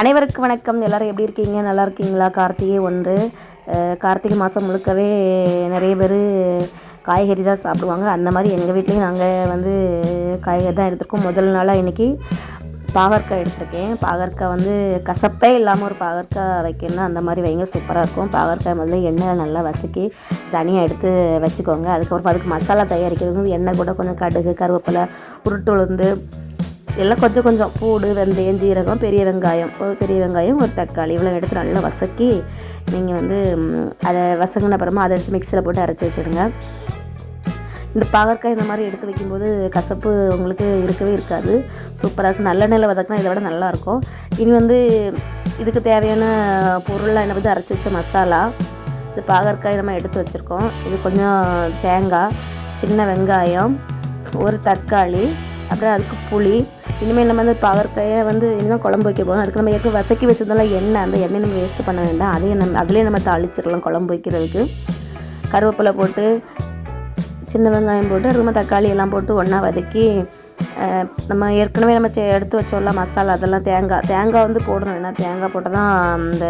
அனைவருக்கு வணக்கம். எல்லோரும் எப்படி இருக்கீங்க? நல்லா இருக்கீங்களா? கார்த்திகை ஒன்று. கார்த்திகை மாதம் முழுக்கவே நிறைய பேர் காய்கறி தான் சாப்பிடுவாங்க. அந்த மாதிரி எங்கள் வீட்லேயும் நாங்கள் வந்து காய்கறி தான் எடுத்திருக்கோம். முதல் நாளாக இன்றைக்கி பாகற்காய் எடுத்திருக்கேன். பாகற்காய் வந்து கசப்பே இல்லாமல் ஒரு பாகற்காய் வைக்கணும்னா அந்த மாதிரி வைங்க. சூப்பராக இருக்கும். பாகற்காய் முதல்ல எண்ணெயில் நல்லா வசக்கி தனியாக எடுத்து வச்சுக்கோங்க. அதுக்கப்புறம் அதுக்கு மசாலா தயாரிக்கிறது வந்து எண்ணெய் கூட கொஞ்சம் கடுகு கருவேப்பிலை உருட்டு உளுந்து எல்லாம் கொஞ்சம் கொஞ்சம் பூடு வெந்தயம் ஜீரகம் பெரிய வெங்காயம். ஒரு பெரிய வெங்காயம் ஒரு தக்காளி. இவ்வளோ எடுத்து நல்லா வதக்கி நீங்கள் வந்து அதை வசங்கின அப்புறமா அதை எடுத்து மிக்சியில் போட்டு அரைச்சி வச்சுடுங்க. இந்த பாகற்காய் இந்த மாதிரி எடுத்து வைக்கும்போது கசப்பு உங்களுக்கு இருக்கவே இருக்காது. சூப்பராக இருக்கும் நல்லெண்ணெயில் வதக்கினா இதை விட நல்லாயிருக்கும் இனி வந்து இதுக்கு தேவையான பொருள்லாம் என்ன வந்து அரைச்சி வச்ச மசாலா இது பாகற்காய் நம்ம எடுத்து வச்சுருக்கோம். இது கொஞ்சம் தேங்காய் சின்ன வெங்காயம் ஒரு தக்காளி அப்புறம் அதுக்கு புளி இனிமேல் நம்ம வந்து பாகற்காயை வந்து இனிதான் குழம்பு வைக்க போகிறோம் அதுக்கு நம்ம ஏற்கனவே வசக்கி வச்சதெல்லாம் எண்ணெய் அந்த எண்ணெய் நம்ம வேஸ்ட்டு பண்ண வேண்டாம். அதையும் நம்ம அதிலே நம்ம தாளிச்சிடலாம் குழம்பு வைக்கிறதுக்கு. கருவேப்பிலை போட்டு சின்ன வெங்காயம் போட்டு அதுக்கப்புறமா தக்காளி எல்லாம் போட்டு ஒன்றா வதக்கி நம்ம ஏற்கனவே நம்ம செ- எடுத்து வச்சோம்ல மசாலா அதெல்லாம் தேங்காய் தேங்காய் வந்து போடணும். ஏன்னா தேங்காய் போட்டால் தான் அந்த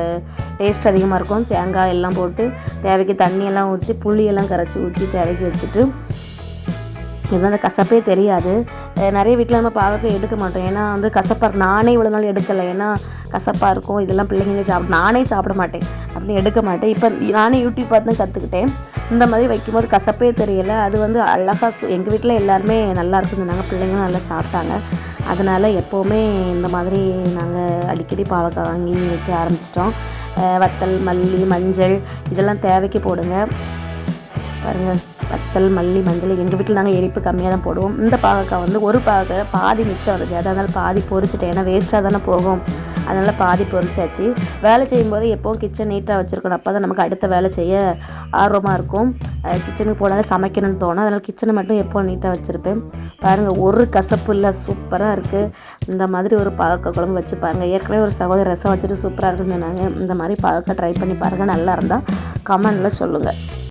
டேஸ்ட் அதிகமாக இருக்கும். தேங்காய் எல்லாம் போட்டு தேவைக்கு தண்ணியெல்லாம் ஊற்றி புளியெல்லாம் கரைச்சி ஊற்றி தேவைக்கு வச்சுட்டு இதுதான் அந்த கசப்பே தெரியாது. நிறைய வீட்டில் நம்ம பாகற்காய் எடுக்க மாட்டோம். ஏன்னா வந்து கசப்பாக நானே இவ்வளோ நாள் எடுக்கலை. ஏன்னா கசப்பாக இருக்கும் இதெல்லாம் பிள்ளைங்களே சாப்பிட நானே சாப்பிட மாட்டேன். அப்படின்னு எடுக்க மாட்டேன். இப்போ நானே யூடியூப் பார்த்து தான் கற்றுக்கிட்டேன் இந்த மாதிரி வைக்கும்போது கசப்பே தெரியல. அது வந்து அழகாக எங்கள் வீட்டில் எல்லாருமே நல்லா இருக்குன்னு சொன்னாங்க. பிள்ளைங்களும் நல்லா சாப்பிட்டாங்க. அதனால் எப்போவுமே இந்த மாதிரி நாங்கள் அடிக்கடி பாவக்காய் வாங்கி வைக்க ஆரம்பிச்சிட்டோம். வத்தல் மல்லி மஞ்சள் இதெல்லாம் தேவைக்கு போடுங்க. பாருங்கள் வத்தல் மல்லி மஞ்சள் எங்கள் வீட்டில் நாங்கள் எரிப்பு கம்மியாக தான் போடுவோம். இந்த பாகக்காய் வந்து ஒரு பாகக்காய் பாதி மிச்சம் வருது. அதனால் பாதி பொரிச்சிட்டேன். ஏன்னா வேஸ்ட்டாக தானே போகும். அதனால் பாதி பொரிச்சாச்சு. வேலை செய்யும்போது எப்போவும் கிச்சன் நீட்டாக வச்சுருக்கணும். அப்போ தான் நமக்கு அடுத்த வேலை செய்ய ஆர்வமாக இருக்கும். கிச்சனுக்கு போனாலே சமைக்கணும்னு தோணும். அதனால் கிச்சனை மட்டும் எப்போ நீட்டாக வச்சுருப்பேன். பாருங்கள் ஒரு கசப்பு இல்லை சூப்பராக இருக்குது இந்த மாதிரி ஒரு பாகக்காய் குழம்பு வச்சு பாருங்கள் ஏற்கனவே ஒரு சகோதரி ரசம் வச்சுட்டு சூப்பராக இருக்குன்னு சொன்னாங்க. இந்த மாதிரி பாகக்காய் ட்ரை பண்ணி பாருங்கள் நல்லா இருந்தால் கமெண்டில் சொல்லுங்கள்